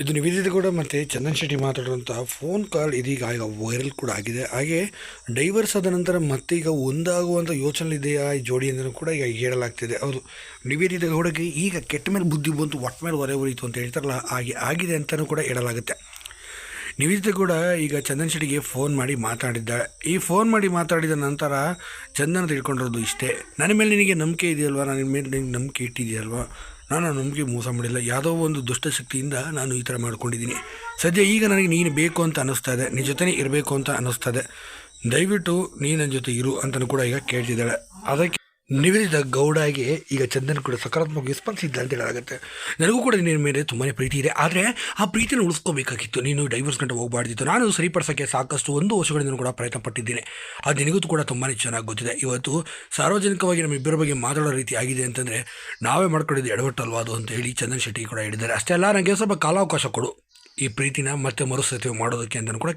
ಇದು ನಿವೇದಿತ ಕೂಡ ಮತ್ತು ಚಂದನ್ ಶೆಟ್ಟಿ ಮಾತಾಡುವಂಥ ಫೋನ್ ಕಾಲ್ ಇದೀಗ ಈಗ ವೈರಲ್ ಕೂಡ ಆಗಿದೆ. ಹಾಗೆ ಡೈವರ್ಸ್ ಆದ ನಂತರ ಮತ್ತೆ ಈಗ ಒಂದಾಗುವಂಥ ಯೋಚನೆ ಇದೆಯಾ ಈ ಜೋಡಿ ಅಂತ ಕೂಡ ಈಗ ಹೇಳಲಾಗ್ತಿದೆ. ಹೌದು, ನಿವೇದಿತ ಗೌಡಗೆ ಈಗ ಕೆಟ್ಟ ಮೇಲೆ ಬುದ್ಧಿ ಬಂತು, ಒಟ್ಟ ಮೇಲೆ ಹೊರೆ ಉರಿತು ಅಂತ ಹೇಳ್ತಾರಲ್ಲ, ಹಾಗೆ ಆಗಿದೆ ಅಂತಲೂ ಕೂಡ ಹೇಳಲಾಗುತ್ತೆ. ನಿವೇದಿತ ಕೂಡ ಈಗ ಚಂದನ್ ಶೆಟ್ಟಿಗೆ ಫೋನ್ ಮಾಡಿ ಮಾತಾಡಿದ್ದಾಳೆ. ಈ ಫೋನ್ ಮಾಡಿ ಮಾತಾಡಿದ ನಂತರ ಚಂದನ್ ತಿಳ್ಕೊಂಡಿರೋದು ಇಷ್ಟೇ. ನನ್ನ ಮೇಲೆ ನಿನಗೆ ನಂಬಿಕೆ ಇದೆಯಲ್ವಾ? ನನ್ನ ಮೇಲೆ ನಿನಗೆ ನಂಬಿಕೆ ಇಟ್ಟಿದೆಯಲ್ವಾ? ನಾನು ನಮಗೆ ಮೋಸ ಮಾಡಿಲ್ಲ. ಯಾವುದೋ ಒಂದು ದುಷ್ಟಶಕ್ತಿಯಿಂದ ನಾನು ಈ ಥರ ಮಾಡ್ಕೊಂಡಿದ್ದೀನಿ. ಸದ್ಯ ಈಗ ನನಗೆ ನೀನು ಬೇಕು ಅಂತ ಅನ್ನಿಸ್ತಾ ಇದೆ. ನಿನ್ನ ಜೊತೆನೇ ಇರಬೇಕು ಅಂತ ಅನ್ನಿಸ್ತಾ ಇದೆ. ದಯವಿಟ್ಟು ನೀನು ನನ್ನ ಜೊತೆ ಇರು ಅಂತಲೂ ಕೂಡ ಈಗ ಕೇಳ್ತಿದ್ದಾಳೆ. ಅದಕ್ಕೆ ನಿವೇದಿತ ಗೌಡಗೆ ಈಗ ಚಂದನ್ ಕೂಡ ಸಕಾರಾತ್ಮಕ ಸ್ಪಂದಿಸಿದ್ದ ಅಂತ ಹೇಳಲಾಗುತ್ತೆ. ನನಗೂ ಕೂಡ ನಿನ್ನ ಮೇಲೆ ತುಂಬಾ ಪ್ರೀತಿ ಇದೆ. ಆದರೆ ಆ ಪ್ರೀತಿನ ಉಳಿಸ್ಕೋಬೇಕಾಗಿತ್ತು. ನೀನು ಡೈವರ್ಸ್ ಗಂಟೆ ಹೋಗಬಾರ್ದಿತ್ತು. ನಾನು ಸರಿಪಡಿಸೋಕ್ಕೆ ಸಾಕಷ್ಟು ಒಂದು ವರ್ಷಗಳಿಂದ ಕೂಡ ಪ್ರಯತ್ನ ಪಟ್ಟಿದ್ದೇನೆ ಅದು ನಿನಗೂ ಕೂಡ ತುಂಬಾ ಚೆನ್ನಾಗಿ ಗೊತ್ತಿದೆ. ಇವತ್ತು ಸಾರ್ವಜನಿಕವಾಗಿ ನಮ್ಮ ಇಬ್ಬರ ಬಗ್ಗೆ ಮಾತಾಡೋ ರೀತಿ ಆಗಿದೆ ಅಂತಂದರೆ ನಾವೇ ಮಾಡ್ಕೊಂಡಿದ್ದು ಎಡವಟ್ಟಲ್ವಾ ಅದು ಅಂತ ಹೇಳಿ ಚಂದನ್ ಶೆಟ್ಟಿ ಕೂಡ ಹೇಳಿದ್ದಾರೆ. ಅಷ್ಟೇ ಅಲ್ಲ ನನಗೆ ಸ್ವಲ್ಪ ಕಾಲಾವಕಾಶ ಕೊಡು. ಈ ಪ್ರೀತಿನ ಮತ್ತೆ ಮರುಸ್ಥಿತಿ ಮಾಡೋದಕ್ಕೆ ಅಂತ ಕೂಡ